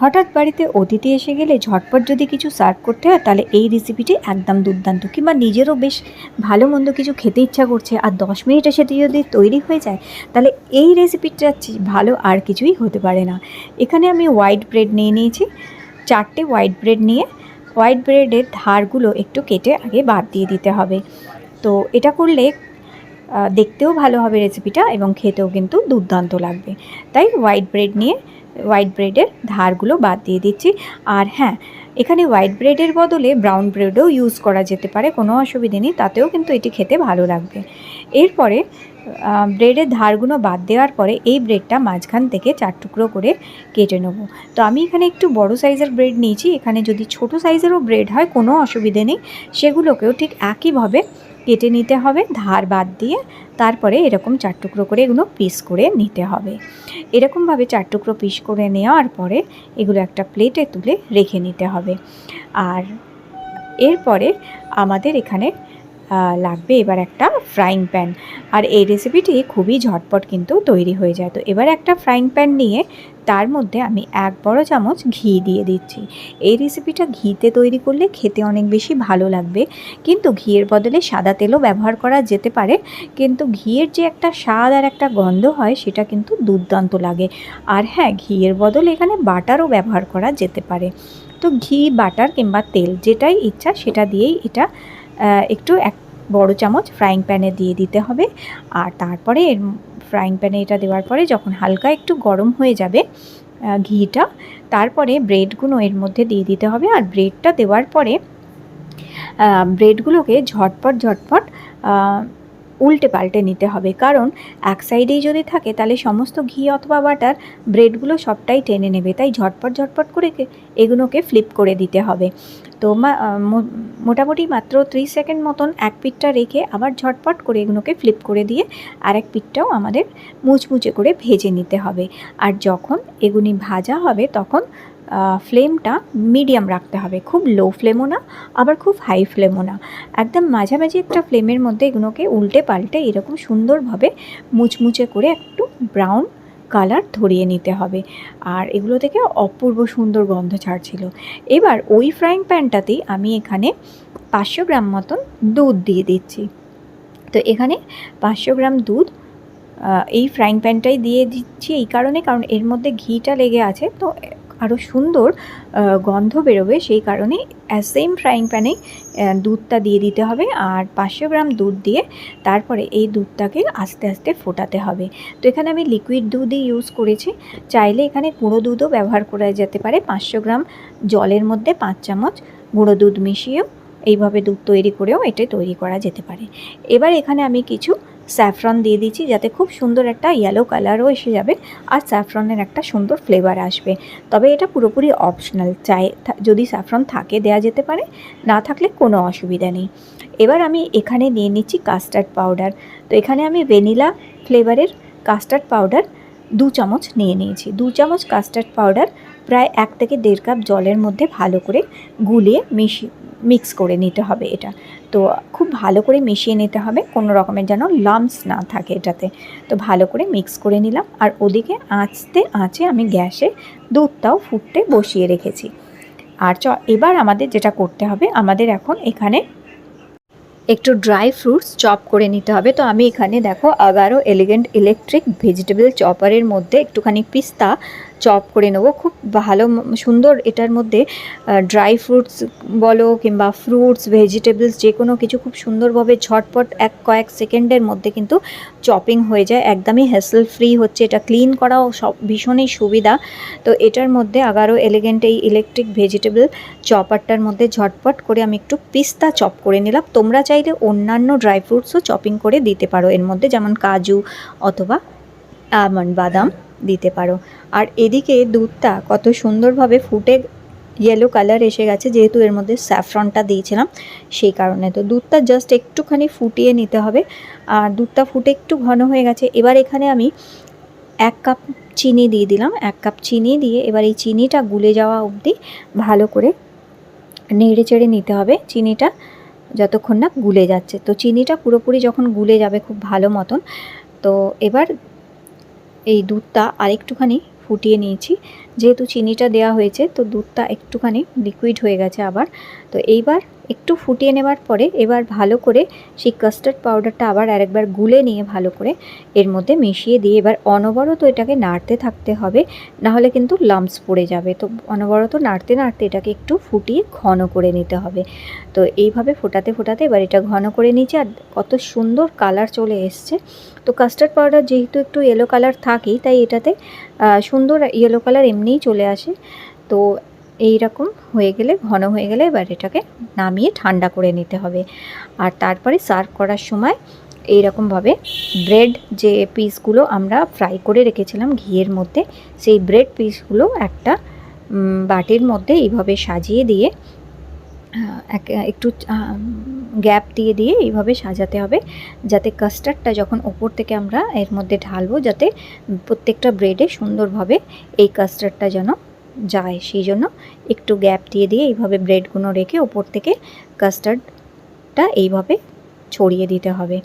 হঠাৎ বাড়িতে অতিথি এসে গেলে ঝটপট যদি কিছু সার্ভ করতে হয়, তাহলে এই রেসিপিটি একদম দুর্দান্ত। কিংবা নিজেরও বেশ ভালো মন্দ কিছু খেতে ইচ্ছা করছে আর দশ মিনিটের সাথে যদি তৈরি হয়ে যায়, তাহলে এই রেসিপিটা ভালো আর কিছুই হতে পারে না। এখানে আমি হোয়াইট ব্রেড নিয়ে নিয়েছি। চারটে হোয়াইট ব্রেড নিয়ে হোয়াইট ব্রেডের ধারগুলো একটু কেটে আগে বাদ দিয়ে দিতে হবে। তো এটা করলে দেখতেও ভালো হবে রেসিপিটা এবং খেতেও কিন্তু দুর্দান্ত লাগবে। তাই হোয়াইট ব্রেড নিয়ে হোয়াইট ব্রেডের ধারগুলো বাদ দিয়ে দিচ্ছি। আর হ্যাঁ এখানে হোয়াইট ব্রেডের বদলে ব্রাউন ব্রেডও ইউজ করা যেতে পারে, কোনো অসুবিধে নেই, তাতেও কিন্তু এটি খেতে ভালো লাগবে। এরপরে ব্রেডের ধারগুলো বাদ দেওয়ার পরে এই ব্রেডটা মাঝখান থেকে চার টুকরো করে কেটে নেব। তো আমি এখানে একটু বড় সাইজের ব্রেড নিয়েছি, এখানে যদি ছোট সাইজেরও ব্রেড হয়, কোনো অসুবিধে নেই, সেগুলোকেও ঠিক একইভাবে কেটে নিতে হবে, ধার বাদ দিয়ে তারপরে এরকম চার টুকরো করে এগুলো পিস করে নিতে হবে। এরকমভাবে চার টুকরো পিস করে নেওয়ার পরে এগুলো একটা প্লেটে তুলে রেখে নিতে হবে। আর এরপরে আমাদের এখানে লাগবে এবার একটা ফ্রাইং প্যান আর এই রেসিপিটি খুবই ঝটপট কিন্তু তৈরি হয়ে যায়। তো এবার একটা ফ্রাইং প্যান নিয়ে তার মধ্যে আমি এক বড় চামচ ঘি দিয়ে দিচ্ছি। এই রেসিপিটা ঘিতে তৈরি করলে খেতে অনেক বেশি ভালো লাগবে। কিন্তু ঘিয়ের বদলে সাদা তেলও ব্যবহার করা যেতে পারে। কিন্তু ঘিয়ের যে একটা স্বাদ আর একটা গন্ধ হয়, সেটা কিন্তু দুর্দান্ত লাগে। আর হ্যাঁ ঘিয়ের বদলে এখানে বাটারও ব্যবহার করা যেতে পারে। তো ঘি, বাটার কিংবা তেল যেটাই ইচ্ছা, সেটা দিয়েই এটা একটু এক বড় চামচ ফ্রাইং প্যানে দিয়ে দিতে হবে। আর তারপরে এর ফ্রাইং প্যানে এটা দেওয়ার পরে যখন হালকা একটু গরম হয়ে যাবে ঘিটা, তারপরে ব্রেডগুলো এর মধ্যে দিয়ে দিতে হবে। আর ব্রেডটা দেওয়ার পরে ব্রেডগুলোকে ঝটপট ঝটপট উল্টে পাল্টে নিতে হবে। কারণ এক সাইডেই যদি থাকে, তাহলে সমস্ত ঘি অথবা বাটার ব্রেডগুলো সবটাই টেনে নেবে। তাই ঝটপট ঝটপট করে এগুলোকে ফ্লিপ করে দিতে হবে। তো মোটামুটি মাত্র ত্রিশ সেকেন্ড মতন এক পিঠটা রেখে আবার ঝটপট করে এগুলোকে ফ্লিপ করে দিয়ে আর এক পিঠটাও আমাদের মুচমুচে করে ভেজে নিতে হবে। আর যখন এগুলি ভাজা হবে, তখন ফ্লেমটা মিডিয়াম রাখতে হবে। খুব লো ফ্লেমও না, আবার খুব হাই ফ্লেমও না। একদম মাঝামাঝি একটা ফ্লেমের মধ্যে এগুলোকে উল্টে পাল্টে এরকম সুন্দরভাবে মুচমুচে করে একটু ব্রাউন কালার ধরিয়ে নিতে হবে। আর এগুলো থেকে অপূর্ব সুন্দর গন্ধ ছাড়ছিল। এবার ওই ফ্রাইং প্যানটাতেই আমি এখানে পাঁচশো গ্রাম মতন দুধ দিয়ে দিচ্ছি। তো এখানে পাঁচশো গ্রাম দুধ এই ফ্রাইং প্যানটাই দিয়ে দিচ্ছি এই কারণে, কারণ এর মধ্যে ঘিটা লেগে আছে। তো আরও সুন্দর গন্ধ বেরোবে, সেই কারণে সেম ফ্রাইং প্যানে দুধটা দিয়ে দিতে হবে আর পাঁচশো গ্রাম দুধ দিয়ে তারপরে এই দুধটাকে আস্তে আস্তে ফোটাতে হবে। তো এখানে আমি লিকুইড দুধই ইউজ করেছি। চাইলে এখানে গুঁড়ো দুধও ব্যবহার করা যেতে পারে। পাঁচশো গ্রাম জলের মধ্যে পাঁচ চামচ গুঁড়ো দুধ মিশিয়েও এইভাবে দুধ তৈরি করেও এটা তৈরি করা যেতে পারে। এবার এখানে আমি কিছু স্যাফরন দিয়ে দিচ্ছি যাতে খুব সুন্দর একটা ইয়েলো কালারও এসে যাবে আর স্যাফরনের একটা সুন্দর ফ্লেভার আসবে। তবে এটা পুরোপুরি অপশনাল চাই যদি স্যাফরন থাকে দেয়া যেতে পারে, না থাকলে কোনো অসুবিধা নেই। এবার আমি এখানে নিয়ে নিচ্ছি কাস্টার্ড পাউডার তো এখানে আমি ভ্যানিলা ফ্লেভারের কাস্টার্ড পাউডার দু চামচ নিয়ে নিয়েছি। দু চামচ কাস্টার্ড পাউডার প্রায় এক থেকে দেড় কাপ জলের মধ্যে ভালো করে গুলিয়ে মিশিয়ে মিক্স করে নিতে হবে এটা। তো খুব ভালো করে মিশিয়ে নিতে হবে। কোনো রকমের যেন লাম্পস না থাকে এটাতে। তো ভালো করে মিক্স করে নিলাম। আর ওদিকে আঁচতে আঁচে আমি গ্যাসে দুধটাও ফুটতে বসিয়ে রেখেছি। আর চ, এবার আমাদের যেটা করতে হবে, আমাদের এখন এখানে একটু ড্রাই ফ্রুটস চপ করে নিতে হবে। তো আমি এখানে দেখো আগারো এলিগেন্ট ইলেকট্রিক ভেজিটেবল চপারের মধ্যে একটুখানি পিস্তা চপ করে নেব। খুব ভালো সুন্দর এটার মধ্যে ড্রাই ফ্রুটস বলো কিংবা ফ্রুটস ভেজিটেবলস যে কোনো কিছু খুব সুন্দরভাবে ঝটপট এক কয়েক সেকেন্ডের মধ্যে কিন্তু চপিং হয়ে যায়। একদমই হ্যাসেল ফ্রি হচ্ছে। এটা ক্লিন করাও সব ভীষণই সুবিধা। তো এটার মধ্যে আগারো এলিগেন্ট এই ইলেকট্রিক ভেজিটেবল চপারটার মধ্যে ঝটপট করে আমি একটু পিস্তা চপ করে নিলাম। তোমরা চাইলে অন্যান্য ড্রাই ফ্রুটসও চপিং করে দিতে পারো। এর মধ্যে যেমন কাজু অথবা আমন্ড বাদাম। দিতে পারো। আর এদিকে দুধটা কত সুন্দরভাবে ফুটে ইয়েলো কালার এসে গেছে, যেহেতু এর মধ্যে স্যাফরনটা দিয়েছিলাম সেই কারণে। তো দুধটা জাস্ট একটুখানি ফুটিয়ে নিতে হবে। আর দুধটা ফুটে একটু ঘন হয়ে গেছে, এবার এখানে আমি এক কাপ চিনি দিয়ে দিলাম। এক কাপ চিনি দিয়ে এবার এই চিনিটা গুলে যাওয়া অবধি ভালো করে নেড়ে চেড়ে নিতে হবে। চিনিটা যতক্ষণ না গুলে যাচ্ছে। তো চিনিটা পুরোপুরি যখন গুলে যাবে খুব ভালো মতন। তো এবার এই দুধটা আরেকটুখানি ফুটিয়ে নিয়েছি। যেহেতু চিনিটা দেয়া হয়েছে, তো দুধটা একটুখানি লিকুইড হয়ে গেছে আবার। তো এইবার একটু ফুটিয়ে নেবার পরে এবার ভালো করে সেই কাস্টার্ড পাউডারটা আবার আরেকবার গুলে নিয়ে ভালো করে এর মধ্যে মিশিয়ে দিয়ে এবার অনবরত এটাকে নাড়তে থাকতে হবে, নাহলে কিন্তু লাম্পস পড়ে যাবে। তো অনবরত নাড়তে নাড়তে এটাকে একটু ফুটিয়ে ঘন করে নিতে হবে। তো এইভাবে ফোটাতে ফোটাতে এবার এটা ঘন করে নিয়েছি আর কত সুন্দর কালার চলে এসছে। তো কাস্টার্ড পাউডার যেহেতু একটু ইয়েলো কালার থাকেই, তাই এটাতে সুন্দর ইয়েলো কালার এমনিই চলে আসে। তো এই রকম হয়ে গেলে, ঘন হয়ে গেলে এবার এটাকে নামিয়ে ঠান্ডা করে নিতে হবে। আর তারপরে সার্ভ করার সময় এইরকমভাবে ব্রেড যে পিসগুলো আমরা ফ্রাই করে রেখেছিলাম ঘিয়ের মধ্যে, সেই ব্রেড পিসগুলো একটা বাটির মধ্যে এইভাবে সাজিয়ে দিয়ে এক- একটু গ্যাপ দিয়ে দিয়ে এইভাবে সাজাতে হবে। যাতে কাস্টার্ডটা যখন ওপর থেকে আমরা এর মধ্যে ঢালবো, যাতে প্রত্যেকটা ব্রেডে সুন্দরভাবে এই কাস্টার্ডটা যেন যায়, সেই জন্য একটু গ্যাপ দিয়ে দিয়ে এইভাবে ব্রেডগুলো রেখে ওপর থেকে কাস্টার্ডটা এইভাবে ছড়িয়ে দিতে হবে।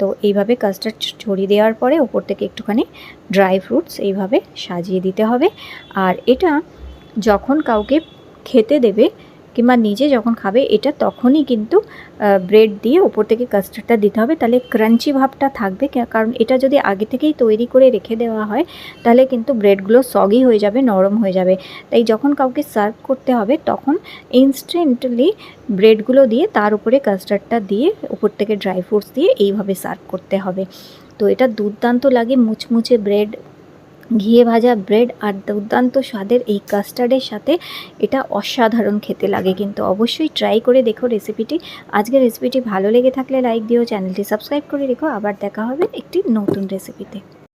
তো এইভাবে কাস্টার্ড ছড়িয়ে দেওয়ার পরে ওপর থেকে একটুখানি ড্রাই ফ্রুটস এইভাবে সাজিয়ে দিতে হবে। আর এটা যখন কাউকে খেতে দেবে কিংবা নিজে যখন খাবে, এটা তখনই কিন্তু ব্রেড দিয়ে ওপর থেকে কাস্টার্ডটা দিতে হবে। তাহলে ক্রাঞ্চি ভাবটা থাকবে কারণ এটা যদি আগে থেকেই তৈরি করে রেখে দেওয়া হয়, তাহলে কিন্তু ব্রেডগুলো সগি হয়ে যাবে, নরম হয়ে যাবে। তাই যখন কাউকে সার্ভ করতে হবে, তখন ইনস্ট্যান্টলি ব্রেডগুলো দিয়ে তার উপরে কাস্টার্ডটা দিয়ে উপর থেকে ড্রাই ফ্রুটস দিয়ে এইভাবে সার্ভ করতে হবে। তো এটা দুর্দান্ত লাগে মুচমুচে ব্রেড ঘিয়ে ভাজা ব্রেড আর দুর্দান্ত স্বাদের এই কাস্টার্ডের সাথে এটা অসাধারণ খেতে লাগে কিন্তু অবশ্যই ট্রাই করে দেখো রেসিপিটি আজকে রেসিপিটি ভালো লেগে থাকলে লাইক দিও চ্যানেলটি সাবস্ক্রাইব করে রেখো। আবার দেখা হবে একটি নতুন রেসিপিতে